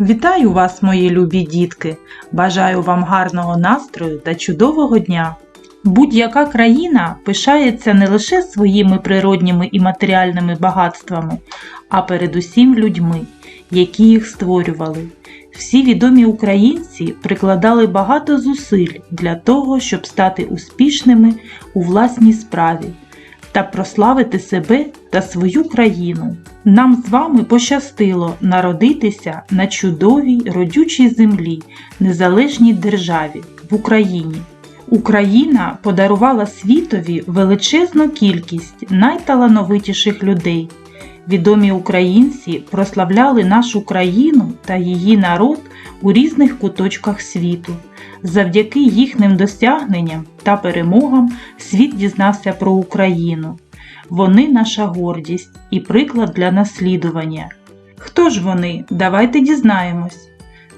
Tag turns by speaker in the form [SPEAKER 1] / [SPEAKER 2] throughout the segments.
[SPEAKER 1] Вітаю вас, мої любі дітки! Бажаю вам гарного настрою та чудового дня! Будь-яка країна пишається не лише своїми природніми і матеріальними багатствами, а передусім людьми, які їх створювали. Всі відомі українці прикладали багато зусиль для того, щоб стати успішними у власній справі та прославити себе та свою країну. Нам з вами пощастило народитися на чудовій родючій землі, незалежній державі в Україні. Україна подарувала світові величезну кількість найталановитіших людей. Відомі українці прославляли нашу країну та її народ у різних куточках світу. Завдяки їхнім досягненням та перемогам світ дізнався про Україну. Вони наша гордість і приклад для наслідування. Хто ж вони? Давайте дізнаємось.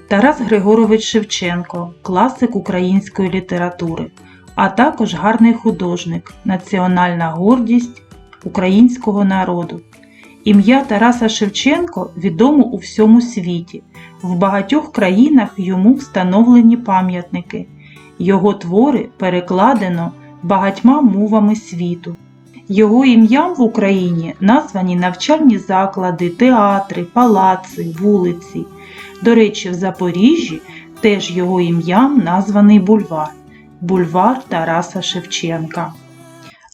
[SPEAKER 1] Тарас Григорович Шевченко, класик української літератури, а також гарний художник, національна гордість українського народу. Ім'я Тараса Шевченко відомо у всьому світі. В багатьох країнах йому встановлені пам'ятники. Його твори перекладено багатьма мовами світу. Його ім'ям в Україні названі навчальні заклади, театри, палаци, вулиці. До речі, в Запоріжжі теж його ім'ям названий бульвар бульвар Тараса Шевченка.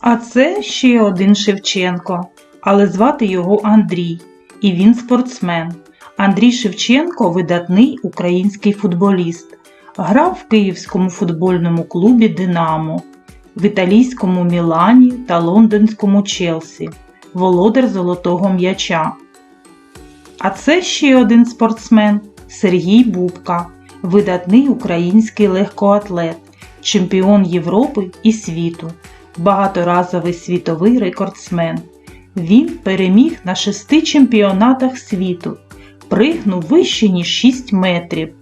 [SPEAKER 1] А це ще один Шевченко, але звати його Андрій, і він спортсмен. Андрій Шевченко видатний український футболіст. Грав в Київському футбольному клубі Динамо, в італійському Мілані та лондонському Челсі, володар золотого м'яча. А це ще один спортсмен Сергій Бубка, видатний український легкоатлет, чемпіон Європи і світу, багаторазовий світовий рекордсмен. Він переміг на шести чемпіонатах світу, пригнув вище ніж 6 метрів.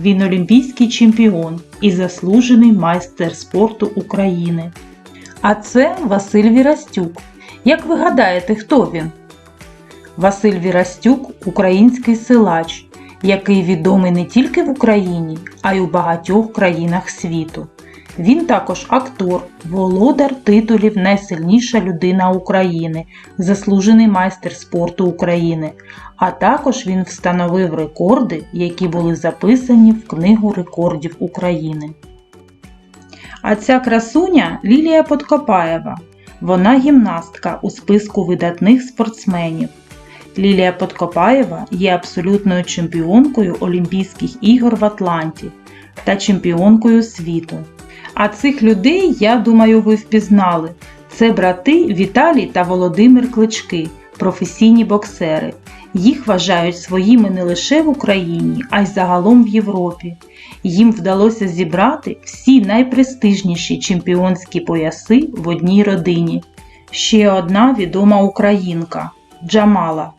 [SPEAKER 1] Він олімпійський чемпіон і заслужений майстер спорту України. А це Василь Вірастюк. Як ви гадаєте, хто він? Василь Вірастюк український силач, який відомий не тільки в Україні, а й у багатьох країнах світу. Він також актор, володар титулів Найсильніша людина України, заслужений майстер спорту України, а також він встановив рекорди, які були записані в Книгу рекордів України. А ця красуня Лілія Подкопаєва. Вона гімнастка у списку видатних спортсменів. Лілія Подкопаєва є абсолютною чемпіонкою Олімпійських ігор в Атланті та чемпіонкою світу. А цих людей, я думаю, ви впізнали. Це брати Віталій та Володимир Клички, професійні боксери. Їх вважають своїми не лише в Україні, а й загалом в Європі. Їм вдалося зібрати всі найпрестижніші чемпіонські пояси в одній родині. Ще одна відома українка Джамала.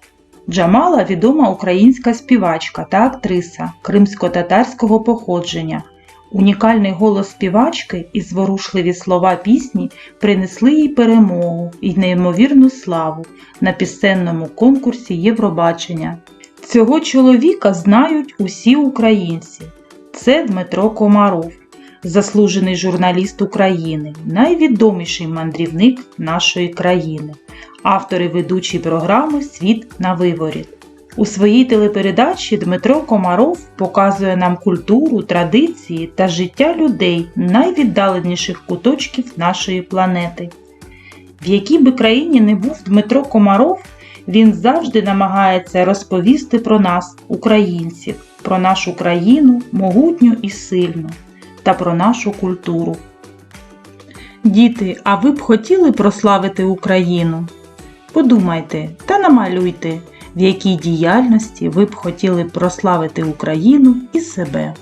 [SPEAKER 1] Джамала відома українська співачка та актриса кримсько-татарського походження. Унікальний голос співачки і зворушливі слова пісні принесли їй перемогу і неймовірну славу на пісенному конкурсі Євробачення. Цього чоловіка знають усі українці. Це Дмитро Комаров, заслужений журналіст України, найвідоміший мандрівник нашої країни, автор і ведучий програми Світ на виворіт. У своїй телепередачі Дмитро Комаров показує нам культуру, традиції та життя людей найвіддаленіших куточків нашої планети. В якій би країні не був Дмитро Комаров, він завжди намагається розповісти про нас, українців, про нашу країну могутню і сильну та про нашу культуру. Діти, а ви б хотіли прославити Україну? Подумайте та намалюйте в якій діяльності ви б хотіли прославити Україну і себе.